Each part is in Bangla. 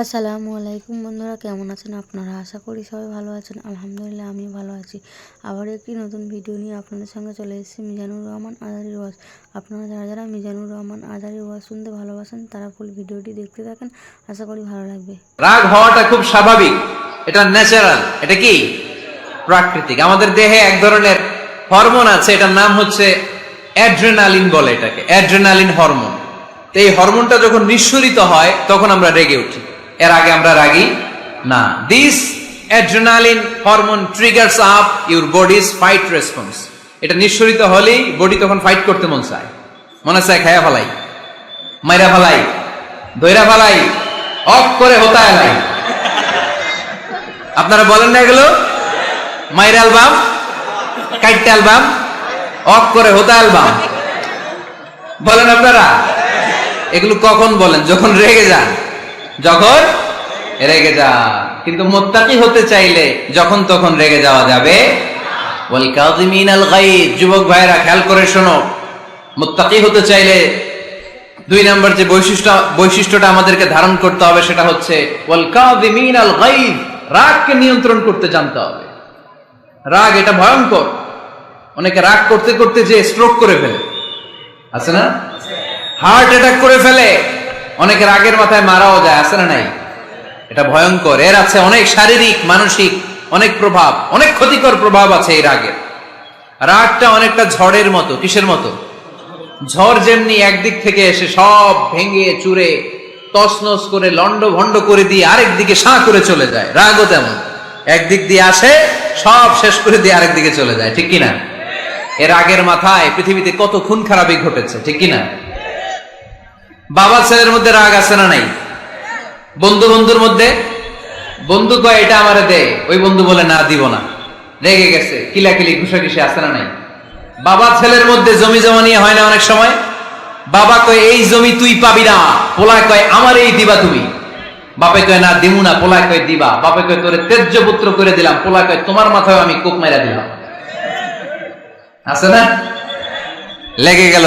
আসসালামু আলাইকুম বন্ধুরা, কেমন আছেন আপনারা? আশা করি সবাই ভালো আছেন। আলহামদুলিল্লাহ আমি ভালো আছি। আবার একটি নতুন ভিডিও নিয়ে আপনাদের সঙ্গে চলে এসেছি, মিজানুর রহমান আজারি ওয়াজ। আপনারা যারা যারা মিজানুর রহমান আজারি ওয়াজ শুনতে ভালোবাসেন, তারা ফুল ভিডিওটি দেখতে থাকেন। আশা করি ভালো লাগবে। রাগ হওয়াটা খুব স্বাভাবিক। এটা ন্যাচারাল এটা কি? প্রাকৃতিক। আমাদের দেহে এক ধরনের হরমোন আছে, এটার নাম হচ্ছে অ্যাড্রেনালিন বলে এটাকে অ্যাড্রেনালিন হরমোন এই হরমোনটা যখন নিঃসরিত হয়, তখন আমরা রেগে উঠি। এর আগে আমরা রাগি? না। This adrenaline hormone triggers up your body's fight response এটা নিঃসরিত হলেই বডি তখন ফাইট করতে মন চায়। মনে চায় খায়া ফেলাই, মাইরা ফেলাই দইরা ফেলাই, অফ করে হতায় লাই। আপনারা বলেন না এগুলো? মাইরা অ্যালবাম, কাইটটা অ্যালবাম, অফ করে হতা অ্যালবাম। বলেন আপনারা? এগুলো কখন বলেন? যখন রেগে যান। যখন রেগে যা কিন্তু মোত্তাকি হতে চাইলে যখন তখন রেগে যাওয়া যাবে যুবক ভাইরা খেয়াল করে শোনো। মোত্তাকি হতে চাইলে দুই নম্বর যে বৈশিষ্ট্য, বৈশিষ্ট্যটা আমাদেরকে ধারণ করতে হবে সেটা হচ্ছে রাগকে নিয়ন্ত্রণ করতে জানতে হবে। রাগ এটা ভয়ঙ্কর। অনেকে রাগ করতে করতে যে স্ট্রোক করে ফেলে। আছে না? হার্ট অ্যাটাক করে ফেলে। অনেকে রাগের মাথায় মারাও যায়, আছে না নাই? এটা ভয়ঙ্কর। এর আছে অনেক শারীরিক, মানসিক, অনেক প্রভাব, অনেক ক্ষতিকর প্রভাব আছে এই রাগের রাগটা অনেকটা ঝড়ের মতো, কিসের মতো? ঝড় যেমনি একদিক থেকে এসে সব ভেঙে, চুরে তসনস করে লন্ড ভন্ড করে দিয়ে আরেক দিকে সাঁ করে চলে যায়। রাগও তেমন। একদিক দিয়ে আসে, সব শেষ করে দিয়ে আরেক দিকে চলে যায়, ঠিক কিনা? এর আগের মাথায় পৃথিবীতে কত খুন খারাপই ঘটেছে, ঠিক কিনা? বাবা ছেলের মধ্যে রাগ আছে না নাই? বন্ধু বন্ধুর মধ্যে? বন্ধু কয়, এটা আমারে দে। ওই বন্ধু বলে, না, দিব না। রেগে গেছে, কিলাকিলি, ঘুষাঘুষি আছে না নাই? বাবা ছেলের মধ্যে জমি জমা নিয়ে হয় না অনেক সময়? বাবা কয়, এই জমি তুই পাবি না। পোলায় কয় আমার এই দিবা তুমি। বাপে কয়, না, দিমু না। পোলায় কয়, দিবা। বাপে কয়, তোরে তেজ্য পুত্র করে দিলাম। পোলায় কয়, তোমার মাথায় আমি কোপ মেরা দিলাম। আছে না? লেগে গেল।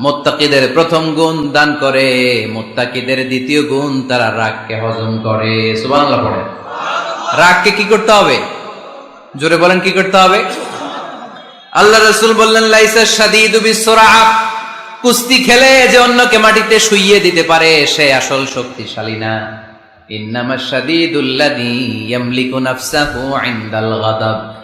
মোত্তাকিদের প্রথম গুণ দান করে, মোত্তাকিদের দ্বিতীয় গুণ তারা রাগকে হজম করে। সুবহানাল্লাহ পড়ে রাগকে কি করতে হবে? জোরে বলেন, কি করতে হবে? আল্লাহ রসুল বললেন, লাইসা শাদীদু বিসরাআ। কুস্তি খেলে যে অন্যকে মাটিতে শুইয়ে দিতে পারে, সে আসল শক্তিশালী না। ইন্নামা শাদীদুল্লাযী ইয়ামলিকু নাফসাহু ইনদাল গাদাব।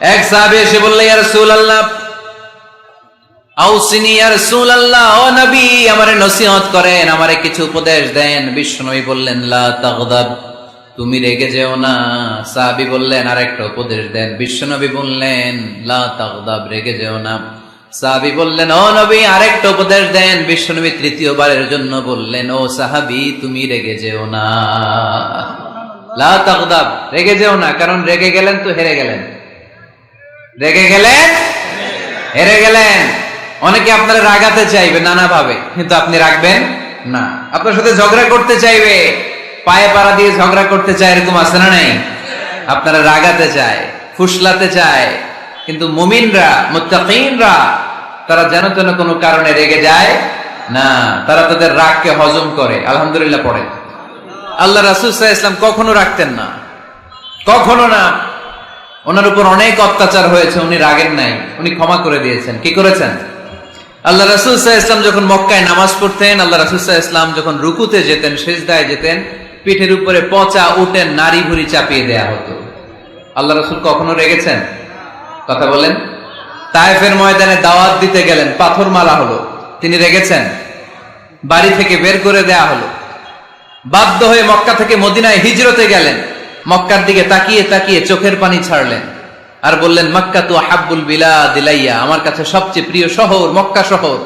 এক সাহাবে এসে বললে, ইয়া রাসূলুল্লাহ, আউসিনি, ইয়া রাসূলুল্লাহ, ও নবী, আমারে নসিহত করেন, আমারে কিছু উপদেশ দেন। বিষ্ণুই বললেন, লা তাগদাব, তুমি রেগে যেও না। সাহাবী বললেন, আরেকটা উপদেশ দেন। বিশ্বনবী বললেন, লা তাগদাব, রেগে যেও না। সাহাবী বললেন, ও নবী, আরেকটা উপদেশ দেন। বিশ্বনবী তৃতীয়বারের জন্য বললেন, ও সাহাবি, তুমি রেগে যেও না। লা তাগদাব, রেগে যেও না, কারণ রেগে গেলেন তো হেরে গেলেন। রেগে গেলেন? হেরে গেলেন। অনেকে আপনারা রাগাতে চাইবে নানা ভাবে কিন্তু আপনি রাখবেন না। আপনার সাথে ঝগড়া করতে চাইবে। পায়ে পাড়া দিয়ে ঝগড়া করতে চায়, এরকম আছে না নাই? আপনারা রাগাতে চায়, ফুসলাতে চায়, কিন্তু মুমিনরা, মুত্তাকিনরা, তারা যেন তেন কোনো কারণে রেগে যায় না। তারা তাদের রাগকে হজম করে, আলহামদুলিল্লাহ পড়ে। আল্লাহ রাসুল ইসলাম কখনো রাখতেন না। কখনো না। ওনার উপর অনেক অত্যাচার হয়েছে, উনি রাগের নাই, উনি ক্ষমা করে দিয়েছেন। কি করেছেন? আল্লাহ রাসুল ইসলাম যখন মক্কায় নামাজ পড়তেন, আল্লাহ রাসুল ইসলাম যখন রুকুতে যেতেন, সেজদায় যেতেন, পিঠের উপরে পচা উঠেন নারী ভুড়ি চাপিয়ে দেয়া হতো। আল্লাহ রাসুল কখনো রেগেছেন? কথা বলেন। তায়েফের ময়দানে দাওয়াত দিতে গেলেন পাথর মারা হলো, তিনি রেগেছেন। বাড়ি থেকে বের করে দেয়া হলো। বাধ্য হয়ে মক্কা থেকে মদিনায় হিজরতে গেলেন। মক্কার দিকে তাকিয়ে তাকিয়ে চোখের পানি ছাড়লেন আর বললেন, মক্কা তু হাব্বুল বিলা দিলাইয়া আমার কাছে সবচেয়ে প্রিয় শহর মক্কা শহর।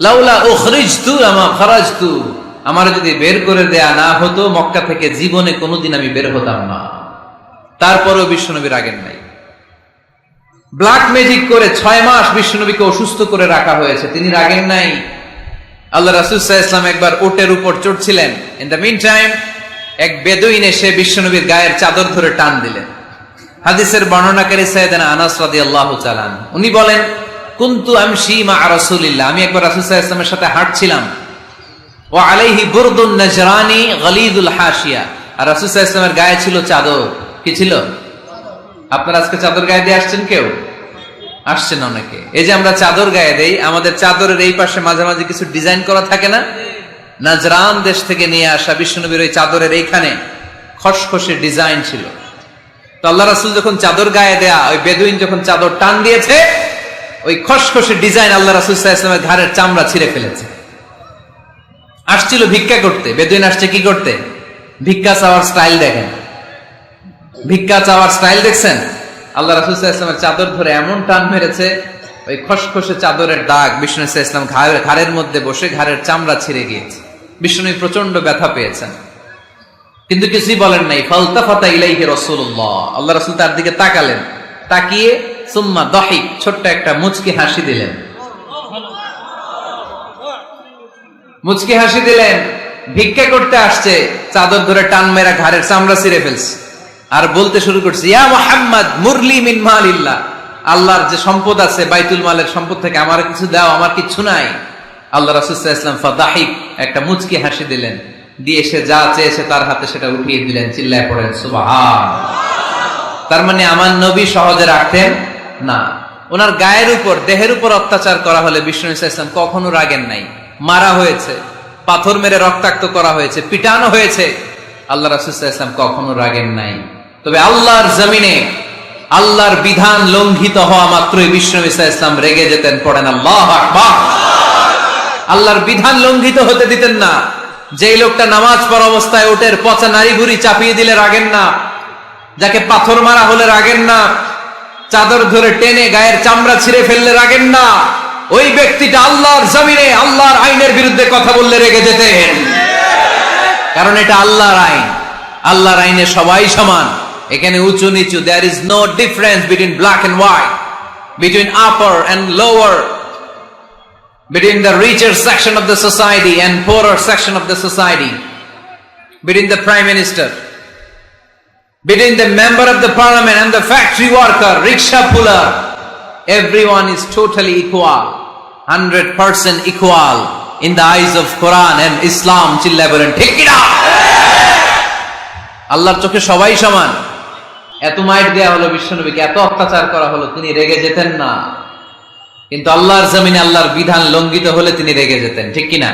লাউলা ও খরিজ তু আমা খরাজ তু আমার যদি বের করে দেয়া না হতো, মক্কা থেকে জীবনে কোনোদিন আমি বের হতাম না। তারপরেও বিশ্বনবী রাগেন নাই। ব্ল্যাক ম্যাজিক করে ছয় মাস বিশ্বনবীকে অসুস্থ করে রাখা হয়েছে। তিনি রাগেন নাই। আল্লাহ রাসুসাহ ইসলাম একবার ওটের উপর চড়ছিলেন। ইন দ্য মিন টাইম এক বেদুইন এসে বিশ্বনবীর গায়ের চাদর ধরে টান দিলেন। হাদিসের বর্ণনাকারী সৈয়দান আনাস রাদিয়াল্লাহু চালান উনি বলেন, কুন্তু আমশি মা রাসূলিল্লাহ। আমি একবার রাসূলুল্লাহ ইসলামের সাথে হাঁটছিলাম। ও আলাইহি বুরদুন নাজরানি গলিদুল হাশিয়া। আর রাসূলুল্লাহ ইসলামের গায়ে ছিল চাদর। কি ছিল? আপনারা আজকে চাদর গায়ে দিয়ে আসছেন কেউ? আসছেন অনেকে। এই যে আমরা চাদর গায়ে দেই, আমাদের চাদরের এই পাশে মাঝে মাঝে কিছু ডিজাইন করা থাকে না? নাজরান দেশ থেকে নিয়ে আসা বিষ্ণুনবীর ওই চাদরের এইখানে খসখসে ডিজাইন ছিল। তো আল্লাহ রাসুল যখন চাদর গায়ে দেয়া, ওই বেদুইন যখন চাদর টান দিয়েছে, ওই খসখসে ডিজাইন আল্লাহ রাসুল ইসলামের ঘাড়ের চামড়া ছিঁড়ে ফেলেছে। আসছিল ভিক্ষা করতে। বেদুইন আসছে কি করতে? ভিক্ষা চাওয়ার স্টাইল দেখেন। ভিক্ষা চাওয়ার স্টাইল দেখছেন? আল্লাহ রাসুল ইসলামের চাদর ধরে এমন টান মেরেছে, ওই খসখসে চাদরের দাগ বিষ্ণু ইসলাম ঘাড়ের মধ্যে বসে ঘাড়ের চামড়া ছিঁড়ে গিয়েছে। বিষ্ণু প্রচণ্ড ব্যথা পেয়েছেন। কিন্তু কিছুই বলেন নাই। ফালতা ফাতা ইলাইহি রাসূলুল্লাহ। আল্লাহ রাসূল তার দিকে তাকালেন। তাকিয়ে সুম্মা দহিক ছোট্ট একটা মুচকি হাসি দিলেন। মুচকি হাসি দিলেন। ভিক্ষা করতে আসছে। চাদর ধরে টান মেরা ঘাড়ের চামড়া ছিঁড়ে ফেলছে। আর বলতে শুরু করছে, ইয়া মোহাম্মদ, মুরলি মিন মালিল্লাহ। আল্লাহর যে সম্পদ আছে, বাইতুল মালের সম্পদ থেকে আমার কিছু দাও, আমার কিছু নাই। আল্লাহ ইসলাম ফাদাহিক একটা মুচকি হাসি দিলেন। দিয়ে সে যা চেয়েছে তার হাতে সেটা উঠিয়ে দিলেন, চিল্লায় পড়েন সুবাহান। তার মানে আমার নবী সহজে রাখতেন না। ওনার গায়ের উপর, দেহের উপর অত্যাচার করা হলে কখনো রাগেন নাই। মারা হয়েছে, পাথর মেরে রক্তাক্ত করা হয়েছে, পিটানো হয়েছে। আল্লাহ ইসলাম কখনো রাগেন নাই। তবে আল্লাহর জমিনে আল্লাহর বিধান লঙ্ঘিত হওয়া মাত্রই বিষ্ণু ইসলাম রেগে যেতেন, পড়েন আল্লাহ আকবার। আল্লাহর বিধান লঙ্ঘিত হতে দিতেন না। যেই লোকটা নামাজ পড়া অবস্থায় ওটের পচা নারী ঘুরি চাপিয়ে দিলে রাগেন না। যাকে পাথর মারা হলে রাগেন না। চাদর ধরে টেনে গায়ের চামড়া ছিঁড়ে ফেললে রাগেন না। ওই ব্যক্তিটা আল্লাহর জমিনে আল্লাহর আইনের বিরুদ্ধে কথা বললে রেগে যেতেন। কারণ এটা আল্লাহর আইন। আল্লাহর আইনে সবাই সমান। এখানে উঁচু নিচু there is no difference between black and white between upper and lower between the richer section of the society and poorer section of the society, between the prime minister, between the member of the parliament and the factory worker, rickshaw puller, everyone is totally equal, 100% equal in the eyes of Quran and Islam. ঠিক কিনা আল্লাহর চোখে সবাই সমান এত মাইট দেয়া হলো বিশ্বনবীকে এত অত্যাচার করা হলো তিনি রেগে যেতেন না কিন্তু আল্লাহর জমিনে আল্লাহর বিধান লঙ্ঘিত হলে তিনি রেগে যেতেন, ঠিক কিনা?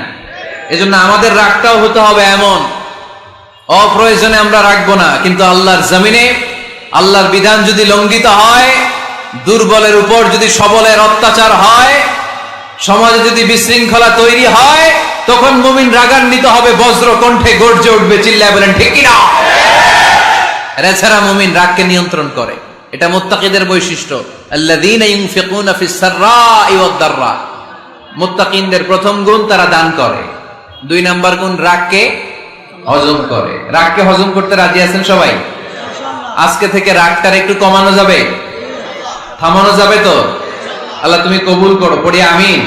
এজন্য আমাদের রাগটাও হতে হবে এমন। অপ্রয়োজনে আমরা রাখব না, কিন্তু আল্লাহর জমিনে আল্লাহর বিধান যদি লঙ্ঘিত হয়, দুর্বলের উপর যদি সবলের অত্যাচার হয়, সমাজে যদি বিশৃঙ্খলা তৈরি হয়, তখন মুমিন রাগান্বিত হবে, বজ্র কণ্ঠে গর্জে উঠবে, চিল্লায় বলেন, ঠিক কিনা? এছাড়া মুমিন রাগকে নিয়ন্ত্রণ করে। এটা মুত্তাকিদের বৈশিষ্ট্য। প্রথম গুণ তারা দান করে। দুই নাম্বার গুণ রাগকে হজম করে। রাগকে হজম করতে রাজি আছেন সবাই? আজকে থেকে রাগটার একটু কমানো যাবে? থামানো যাবে তো? আল্লাহ তুমি কবুল করো, পড়ি আমিন।